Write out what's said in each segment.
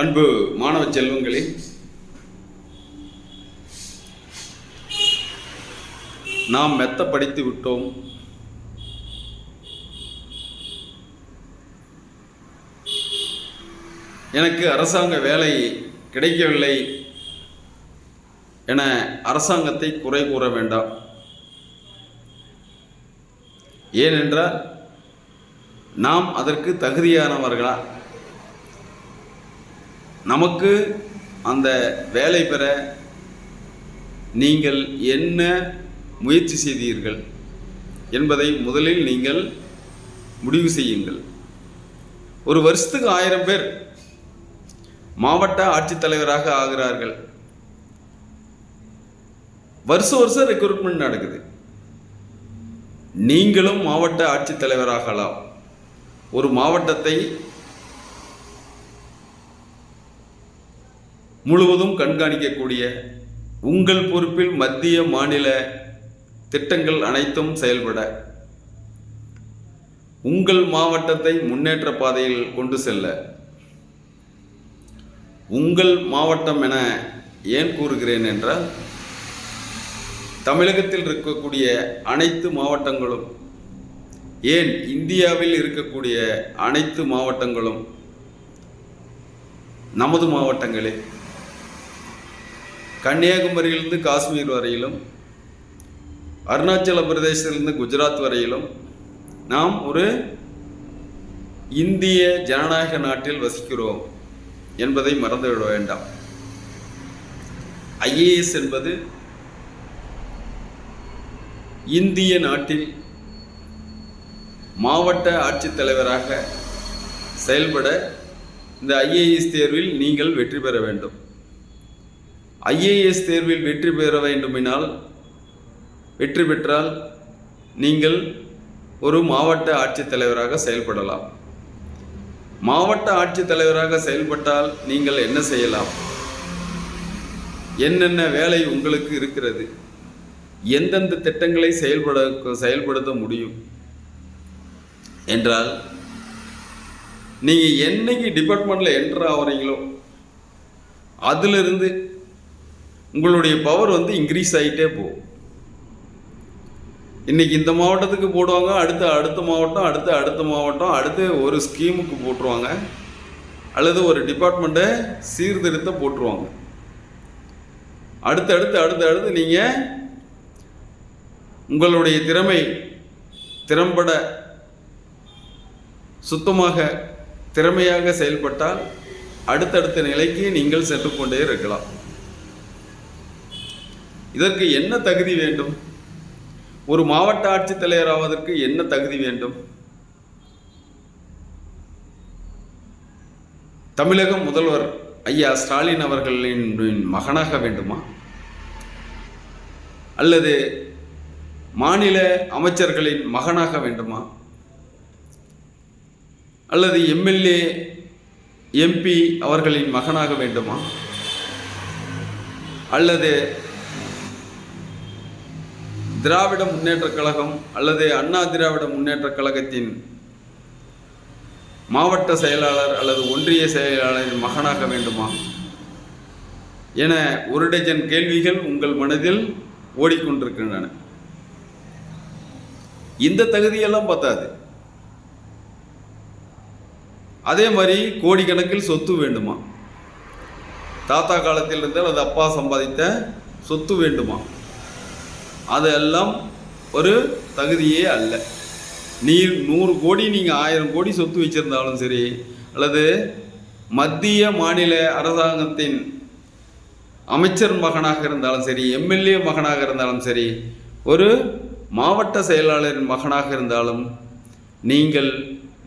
அன்பு மாணவ செல்வங்களே நாம் மெத்த படித்து விட்டோம். எனக்கு அரசாங்க வேலை கிடைக்கவில்லை என அரசாங்கத்தை குறை கூற வேண்டாம். ஏனென்றால் நாம் அதற்கு தகுதியானவர்களா? நமக்கு அந்த வேலை பெற நீங்கள் என்ன முயற்சி செய்தீர்கள் என்பதை முதலில் நீங்கள் முடிவு செய்யுங்கள். ஒரு வருஷத்துக்கு ஆயிரம் பேர் மாவட்ட ஆட்சித்தலைவராக ஆகிறார்கள். வருஷம் வருஷம் ரெக்ரூட்மெண்ட் நடக்குது. நீங்களும் மாவட்ட ஆட்சித்தலைவராகலாம். ஒரு மாவட்டத்தை முழுவதும் கண்காணிக்கக்கூடிய உங்கள் பொறுப்பில் மத்திய மாநில திட்டங்கள் அனைத்தும் செயல்பட உங்கள் மாவட்டத்தை முன்னேற்ற பாதையில் கொண்டு செல்ல உங்கள் மாவட்டம் என ஏன் கூறுகிறேன் என்றால் தமிழகத்தில் இருக்கக்கூடிய அனைத்து மாவட்டங்களும் ஏன் இந்தியாவில் இருக்கக்கூடிய அனைத்து மாவட்டங்களும் நமது மாவட்டங்களே கன்னியாகுமரியிலிருந்து காஷ்மீர் வரையிலும் அருணாச்சல பிரதேசத்திலிருந்து குஜராத் வரையிலும் நாம் ஒரு இந்திய ஜனநாயக நாட்டில் வசிக்கிறோம் என்பதை மறந்துவிட வேண்டாம். ஐஏஎஸ் என்பது இந்திய நாட்டில் மாவட்ட ஆட்சித்தலைவராக செயல்பட இந்த ஐஏஎஸ் தேர்வில் நீங்கள் வெற்றி பெற வேண்டும். ஐஏஎஸ் தேர்வில் வெற்றி பெற வேண்டுமெனால் வெற்றி பெற்றால் நீங்கள் ஒரு மாவட்ட ஆட்சித்தலைவராக செயல்படலாம். மாவட்ட ஆட்சித்தலைவராக செயல்பட்டால் நீங்கள் என்ன செய்யலாம்? என்னென்ன வேலை உங்களுக்கு இருக்கிறது? எந்தெந்த திட்டங்களை செயல்பட செயல்படுத்த முடியும்? என்றால் நீங்கள் என்னைக்கு டிபார்ட்மெண்ட்டில் என்ட்ரு ஆகிறீங்களோ அதிலிருந்து உங்களுடைய பவர் வந்து இன்க்ரீஸ் ஆகிட்டே போகும். இன்றைக்கி இந்த மாவட்டத்துக்கு போடுவாங்க அடுத்து அடுத்த மாவட்டம் அடுத்து அடுத்த மாவட்டம் அடுத்து ஒரு ஸ்கீமுக்கு போட்டுருவாங்க. அல்லது ஒரு டிபார்ட்மெண்ட்டை சீர்திருத்த போட்டுருவாங்க. அடுத்து அடுத்து அடுத்து அடுத்து நீங்கள் உங்களுடைய திறமை திறம்பட சுத்தமாக திறமையாக செயல்பட்டால் அடுத்தடுத்த நிலைக்கு நீங்கள் சென்று கொண்டே இருக்கலாம். இதற்கு என்ன தகுதி வேண்டும்? ஒரு மாவட்ட ஆட்சித்தலைவர் ஆவதற்கு என்ன தகுதி வேண்டும்? தமிழக முதல்வர் ஐயா ஸ்டாலின் அவர்களின் மகனாக வேண்டுமா? அல்லது மாநில அமைச்சர்களின் மகனாக வேண்டுமா? அல்லது எம்எல்ஏ எம்பி அவர்களின் மகனாக வேண்டுமா? அல்லது திராவிட முன்னேற்றக் கழகம் அல்லது அண்ணா திராவிட முன்னேற்றக் கழகத்தின் மாவட்ட செயலாளர் அல்லது ஒன்றிய செயலாளரின் மகனாக வேண்டுமா? என ஒரு டஜன் கேள்விகள் உங்கள் மனதில் ஓடிக்கொண்டிருக்கின்றன. இந்த தகுதியெல்லாம் பத்தாது. அதே மாதிரி கோடிக்கணக்கில் சொத்து வேண்டுமா? தாத்தா காலத்திலிருந்து அல்லது அப்பா சம்பாதித்த சொத்து வேண்டுமா? அதெல்லாம் ஒரு தகுதியே அல்ல. நீ நூறு கோடி நீங்கள் ஆயிரம் கோடி சொத்து வச்சுருந்தாலும் சரி அல்லது மத்திய மாநில அரசாங்கத்தின் அமைச்சர் மகனாக இருந்தாலும் சரி எம்எல்ஏ மகனாக இருந்தாலும் சரி ஒரு மாவட்ட செயலாளரின் மகனாக இருந்தாலும் நீங்கள்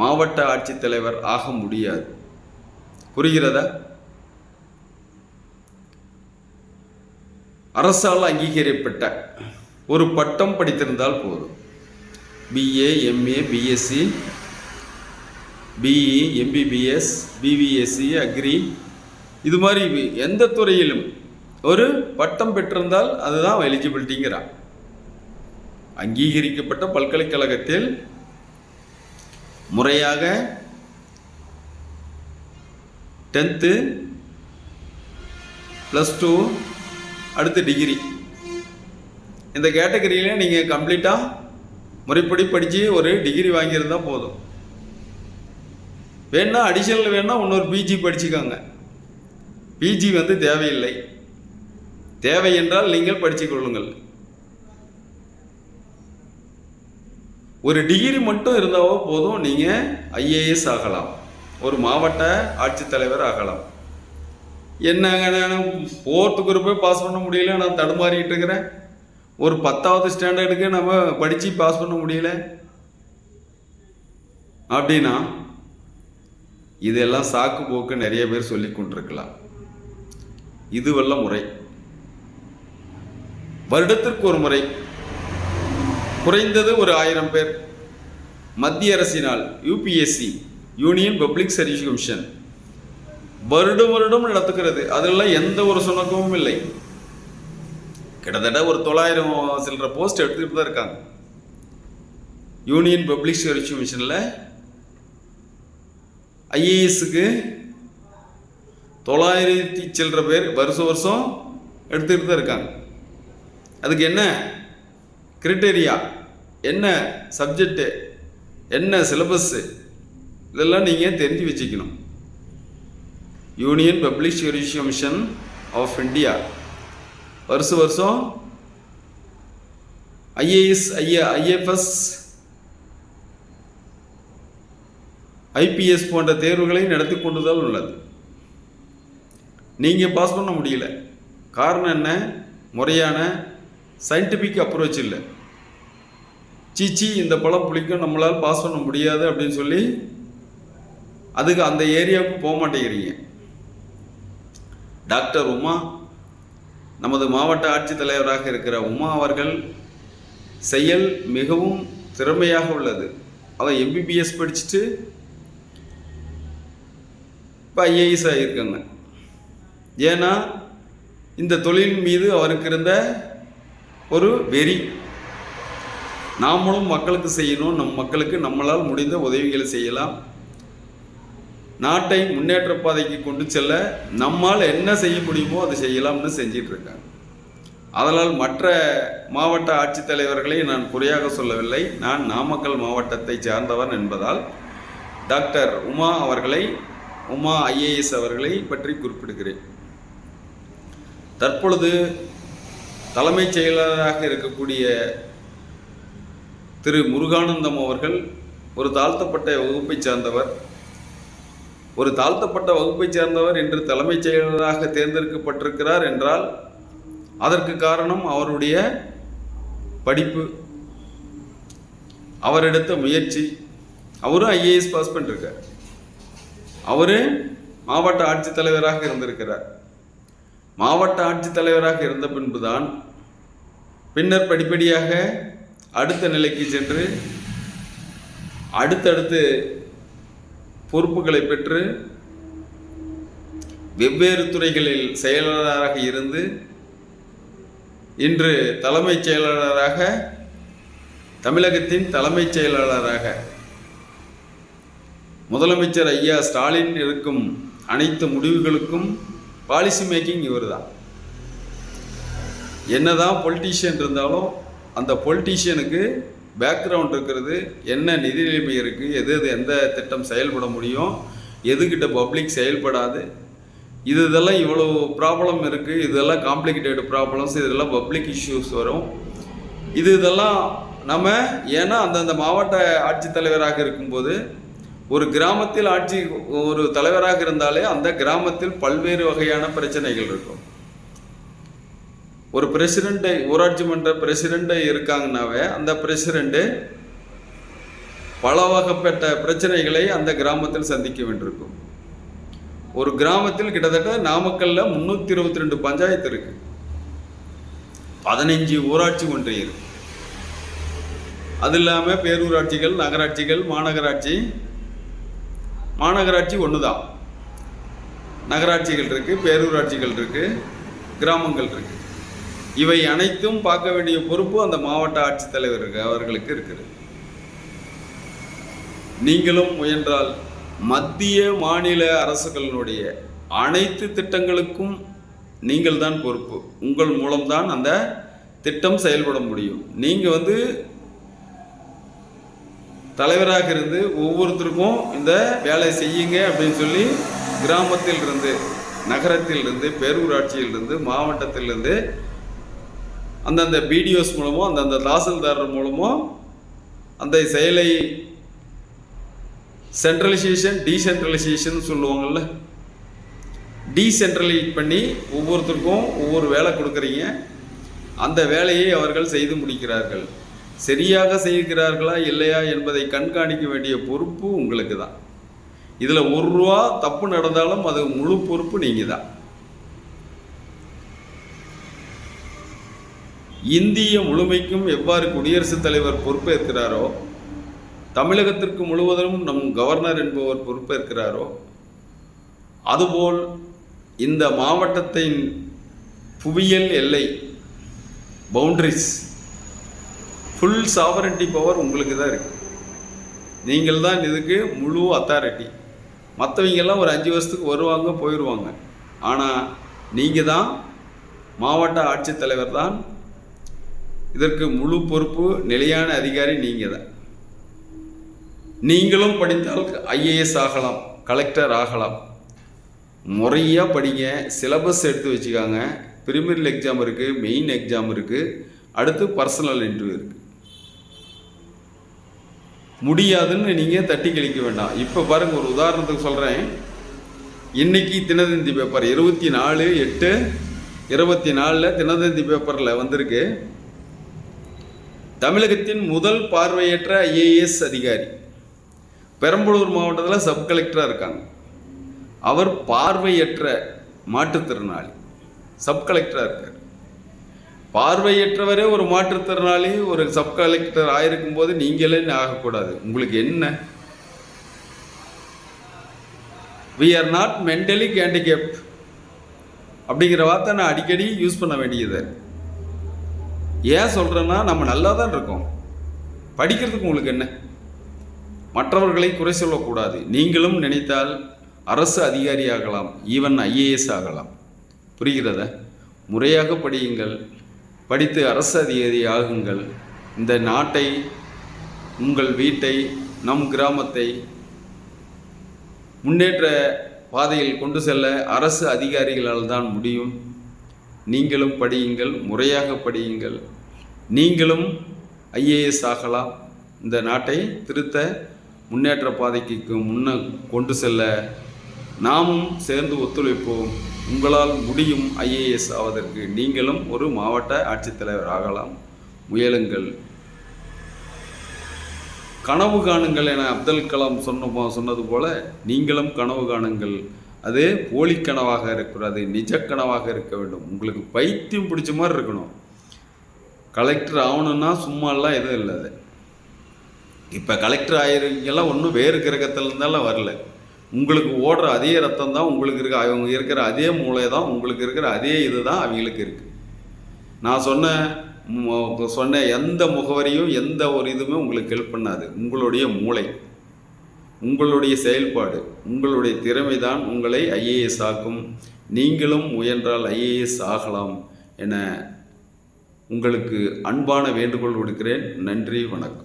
மாவட்ட ஆட்சித்தலைவர் ஆக முடியாது. புரிகிறதா? அரசால் அங்கீகரிக்கப்பட்ட ஒரு பட்டம் படித்திருந்தால் போதும். BA MA BSc BE MBBS BVSc agri இது மாதிரி எந்த துறையிலும் ஒரு பட்டம் பெற்றிருந்தால் அதுதான் எலிஜிபிலிட்டிங்கிறான் அங்கீகரிக்கப்பட்ட பல்கலைக்கழகத்தில் முறையாக டென்த்து ப்ளஸ் டூ அடுத்து டிகிரி இந்த கேட்டகரியில் நீங்கள் கம்ப்ளீட்டாக முறைப்படி படித்து ஒரு டிகிரி வாங்கியிருந்தா போதும். வேணா அடிஷனல் வேணால் இன்னொரு பிஜி படிச்சுக்கோங்க. பிஜி வந்து தேவையில்லை. தேவை என்றால் நீங்கள் படித்துக்கொள்ளுங்கள் ஒரு டிகிரி மட்டும் இருந்தாவோ போதும் நீங்கள் ஐஏஎஸ் ஆகலாம். ஒரு மாவட்ட ஆட்சித்தலைவர் ஆகலாம். என்னங்க நான் ஃபோர்த்து குரூப்பே பாஸ் பண்ண முடியல நான் தடுமாறிட்டு இருக்கிறேன். ஒரு பத்தாவது ஸ்டாண்டர்டுக்கு நம்ம படித்து பாஸ் பண்ண முடியல. அப்படின்னா இதெல்லாம் சாக்கு போக்கு நிறைய பேர் சொல்லி கொண்டிருக்கலாம். இதுவல்ல முறை. வருடத்திற்கு ஒரு முறை. குறைந்தது ஒரு ஆயிரம் பேர். மத்திய அரசினால் UPSC union public service commission வருடம் வருடம் நடத்துகிறது. அதெல்லாம் எந்த ஒரு சுணக்கமும் இல்லை. கிட்டத்தட்ட ஒரு தொள்ளாயிரம் சில்லற போஸ்ட் எடுத்துக்கிட்டு தான் இருக்காங்க. யூனியன் பப்ளிக் சர்வீஸ் மிஷனில் ஐஏஎஸ்க்கு தொள்ளாயிரத்தி சில்லற பேர் வருஷம் வருஷம் எடுத்துக்கிட்டு தான் இருக்காங்க. அதுக்கு என்ன கிரிட்டேரியா என்ன சப்ஜெக்டு என்ன சிலபஸ்ஸு இதெல்லாம் நீங்கள் தெரிஞ்சு வச்சுக்கணும். Union public service commission of India வருஷ வருஷம். ஐஏஎஸ் ஐஏ ஐஎஃப்எஸ் ஐபிஎஸ் போன்ற தேர்வுகளை நடத்தி கொண்டுதான் உள்ளது. நீங்கள் பாஸ் பண்ண முடியல. காரணம் என்ன? முறையான சயின்டிஃபிக் அப்ரோச் இல்லை. சீச்சி இந்த பழம் புளிக்கும் நம்மளால் பாஸ் பண்ண முடியாது அப்படின்னு சொல்லி அதுக்கு அந்த ஏரியாவுக்கு போக மாட்டேங்கிறீங்க. டாக்டர் உமா நமது மாவட்ட ஆட்சித்தலைவராக இருக்கிற உமா அவர்கள் செயல் மிகவும் திறமையாக உள்ளது. அவர் எம்பிபிஎஸ் படிச்சுட்டு இப்போ ஐஏஎஸ் ஆகியிருக்காங்க ஏன்னா இந்த தொழில் மீது அவருக்கு இருந்த ஒரு வெறி. நாமளும் மக்களுக்கு செய்யணும் நம் மக்களுக்கு நம்மளால் முடிந்த உதவிகளை செய்யலாம். நாட்டை முன்னேற்ற பாதைக்கு கொண்டு செல்ல நம்மால் என்ன செய்ய முடியுமோ அதை செய்யலாம்னு செஞ்சிட்டு இருக்காங்க. அதனால் மற்ற மாவட்ட ஆட்சித்தலைவர்களை நான் குறையாக சொல்லவில்லை. நான் நாமக்கல் மாவட்டத்தை சார்ந்தவன் என்பதால் டாக்டர் உமா அவர்களை உமா ஐஏஎஸ் அவர்களை பற்றி குறிப்பிடுகிறேன். தற்பொழுது தலைமைச் செயலாளராக இருக்கக்கூடிய திரு முருகானந்தம் அவர்கள் ஒரு தாழ்த்தப்பட்ட வகுப்பைச் சார்ந்தவர். ஒரு தாழ்த்தப்பட்ட வகுப்பைச் சேர்ந்தவர் என்று தலைமைச் செயலராக தேர்ந்தெடுக்கப்பட்டிருக்கிறார் என்றால் அதற்கு காரணம் அவருடைய படிப்பு அவர் எடுத்த முயற்சி. அவரும் ஐஏஎஸ் பாஸ் பண்ணிருக்கார். அவரு மாவட்ட ஆட்சித்தலைவராக இருந்திருக்கிறார். மாவட்ட ஆட்சித்தலைவராக இருந்த பின்புதான் பின்னர் படிப்படியாக அடுத்த நிலைக்கு சென்று அடுத்தடுத்து பொறுப்புகளை பெற்று வெவ்வேறு துறைகளில் செயலாளராக இருந்து இன்று தலைமைச் செயலாளராக தமிழகத்தின் தலைமைச் செயலாளராக முதலமைச்சர் ஐயா ஸ்டாலின் இருக்கும் அனைத்து முடிவுகளுக்கும் பாலிசி மேக்கிங் இவர் தான் என்னதான் பொலிட்டீஷியன் இருந்தாலும் அந்த பொலிட்டீஷியனுக்கு பேக்ரவுண்ட் இருக்கிறது என்ன நிதி நிலைமை இருக்குது எது எது எந்த திட்டம் செயல்பட முடியும் எதுக்கிட்ட பப்ளிக் செயல்படாது இது இதெல்லாம் இவ்வளோ ப்ராப்ளம் இருக்குது இதெல்லாம் காம்ப்ளிகேட்டட் ப்ராப்ளம்ஸ் இதெல்லாம் பப்ளிக் இஷ்யூஸ் வரும். இது இதெல்லாம் நம்ம ஏன்னா அந்தந்த மாவட்ட ஆட்சித்தலைவராக இருக்கும்போது ஒரு கிராமத்தில் ஆட்சி ஒரு தலைவராக இருந்தாலே அந்த கிராமத்தில் பல்வேறு வகையான பிரச்சனைகள் இருக்கும். ஒரு பிரசிடெண்ட்டை ஊராட்சி மன்ற பிரசிடெண்ட்டை இருக்காங்கனாவே அந்த பிரசிடெண்ட்டு பல வகைப்பட்ட பிரச்சனைகளை அந்த கிராமத்தில் சந்திக்க வேண்டியிருக்கும். ஒரு கிராமத்தில் கிட்டத்தட்ட நாமக்கல்ல முந்நூற்றி இருபத்தி ரெண்டு பஞ்சாயத்து இருக்கு. பதினைஞ்சு ஊராட்சி ஒன்றியம் இருக்குது அது இல்லாமல் பேரூராட்சிகள் நகராட்சிகள் மாநகராட்சி மாநகராட்சி ஒன்று தான் நகராட்சிகள் இருக்குது பேரூராட்சிகள் இருக்குது கிராமங்கள் இருக்குது இவை அனைத்தும் பார்க்க வேண்டிய பொறுப்பு அந்த மாவட்ட ஆட்சித்தலைவருக்கு அவர்களுக்கு இருக்குது நீங்களும் முயன்றால் மத்திய மாநில அரசுகளினுடைய அனைத்து திட்டங்களுக்கும் நீங்கள் தான் பொறுப்பு. உங்கள் மூலம்தான் அந்த திட்டம் செயல்பட முடியும். நீங்கள் வந்து தலைவராக இருந்து ஒவ்வொருத்தருக்கும் இந்த வேலை செய்யுங்க அப்படின்னு சொல்லி கிராமத்தில் இருந்து நகரத்தில் இருந்து பேரூராட்சியிலிருந்து மாவட்டத்திலிருந்து அந்தந்த பிடிஓஸ் மூலமோ அந்தந்த தாசில்தார் மூலமோ அந்த செயலை சென்ட்ரலைசேஷன் டீசென்ட்ரலைசேஷன் சொல்லுவாங்கள்ல டீசென்ட்ரலைட் பண்ணி ஒவ்வொருத்தருக்கும் ஒவ்வொரு வேலை கொடுக்குறீங்க. அந்த வேலையை அவர்கள் செய்து முடிக்கிறார்கள். சரியாக செய்கிறார்களா இல்லையா என்பதை கண்காணிக்க வேண்டிய பொறுப்பு உங்களுக்கு தான் இதில் ஒரு ரூபா தப்பு நடந்தாலும் அது முழு பொறுப்பு நீங்கள் தான் இந்திய முழுமைக்கும் எவ்வாறு குடியரசுத் தலைவர் பொறுப்பேற்கிறாரோ தமிழகத்திற்கு முழுவதும் நம் கவர்னர் என்பவர் பொறுப்பேற்கிறாரோ அதுபோல் இந்த மாவட்டத்தின் புவியியல் எல்லை பவுண்ட்ரிஸ் ஃபுல் சாவரண்டி பவர் உங்களுக்கு தான் இருக்குது நீங்கள் தான் இதுக்கு முழு அத்தாரிட்டி மற்றவங்கெல்லாம் ஒரு அஞ்சு வருஷத்துக்கு வருவாங்க போயிடுவாங்க ஆனால் நீங்கள் தான் மாவட்ட ஆட்சித்தலைவர் தான் இதற்கு முழு பொறுப்பு நிலையான அதிகாரி நீங்கள் தான் நீங்களும் படித்தால் ஐஏஎஸ் ஆகலாம் கலெக்டர் ஆகலாம். முறையாக படிங்க சிலபஸ் எடுத்து வச்சுக்காங்க. ப்ரிமியல் எக்ஸாம் இருக்குது மெயின் எக்ஸாம் இருக்குது அடுத்து பர்சனல் இன்டர்வியூ இருக்குது முடியாதுன்னு நீங்கள் தட்டி கழிக்க வேண்டாம். இப்போ பாருங்கள் ஒரு உதாரணத்துக்கு சொல்கிறேன் இன்னைக்கு தினதந்தி பேப்பர் இருபத்தி நாலு எட்டு இருபத்தி நாலில் தினதந்தி பேப்பரில் வந்திருக்கு. தமிழகத்தின் முதல் பார்வையற்ற ஐஏஎஸ் அதிகாரி. பெரம்பலூர் மாவட்டத்தில் சப் கலெக்டராக இருக்காங்க. அவர் பார்வையற்ற மாற்றுத்திறனாளி. சப் கலெக்டராக இருக்கார். பார்வையற்றவரே ஒரு மாற்றுத்திறனாளி ஒரு சப் கலெக்டர் ஆயிருக்கும் போது நீங்களே ஆகக்கூடாது? உங்களுக்கு என்ன? We are not mentally handicapped அப்படிங்கிற வார்த்தை நான் அடிக்கடி யூஸ் பண்ண வேண்டியது ஏன் சொல்கிறேன்னா நம்ம நல்லா தான் இருக்கோம். படிக்கிறதுக்கு உங்களுக்கு என்ன? மற்றவர்களை குறை சொல்லக்கூடாது. நீங்களும் நினைத்தால் அரசு அதிகாரி ஆகலாம் ஈவன் ஐஏஎஸ் ஆகலாம். புரிகிறதா? முறையாக படியுங்கள். படித்து அரசு அதிகாரி ஆகுங்கள். இந்த நாட்டை உங்கள் வீட்டை நம் கிராமத்தை முன்னேற்ற பாதையில் கொண்டு செல்ல அரசு அதிகாரிகளால் தான் முடியும். நீங்களும் படியுங்கள் முறையாக படியுங்கள். நீங்களும் ஐஏஎஸ் ஆகலாம். இந்த நாட்டை திருத்த முன்னேற்ற பாதைக்கு முன்ன கொண்டு செல்ல நாமும் சேர்ந்து ஒத்துழைப்போம். உங்களால் முடியும் ஐஏஎஸ் ஆவதற்கு நீங்களும் ஒரு மாவட்ட ஆட்சித்தலைவர் ஆகலாம். முயலுங்கள். கனவு காணுங்கள் என அப்துல் கலாம் சொன்ன சொன்னது போல நீங்களும் கனவு காணுங்கள். அது போலி கனவாக இருக்கக்கூடாது நிஜ கனவாக இருக்க வேண்டும். உங்களுக்கு பைத்தியம் பிடிச்ச மாதிரி இருக்கணும். கலெக்டர் ஆகணும்னா சும்மாலாம் எதுவும் இல்லை அது. இப்போ கலெக்டர் ஆயிருக்கெல்லாம் ஒன்றும் வேறு கிரகத்தில் இருந்தாலும் வரல. உங்களுக்கு ஓடுற அதே ரத்தம் தான் உங்களுக்கு இருக்க. அவங்க இருக்கிற அதே மூளை தான் உங்களுக்கு இருக்கிற அதே இது தான் அவங்களுக்கு இருக்குது நான் சொன்ன சொன்ன எந்த முகவரியும் எந்த ஒரு இதுவுமே உங்களுக்கு ஹெல்ப் பண்ணாது. உங்களுடைய மூளை உங்களுடைய செயல்பாடு உங்களுடைய திறமை தான் உங்களை ஐஏஎஸ் ஆக்கும். நீங்களும் முயன்றால் ஐஏஎஸ் ஆகலாம் என உங்களுக்கு அன்பான வேண்டுகோள் விடுக்கிறேன். நன்றி வணக்கம்.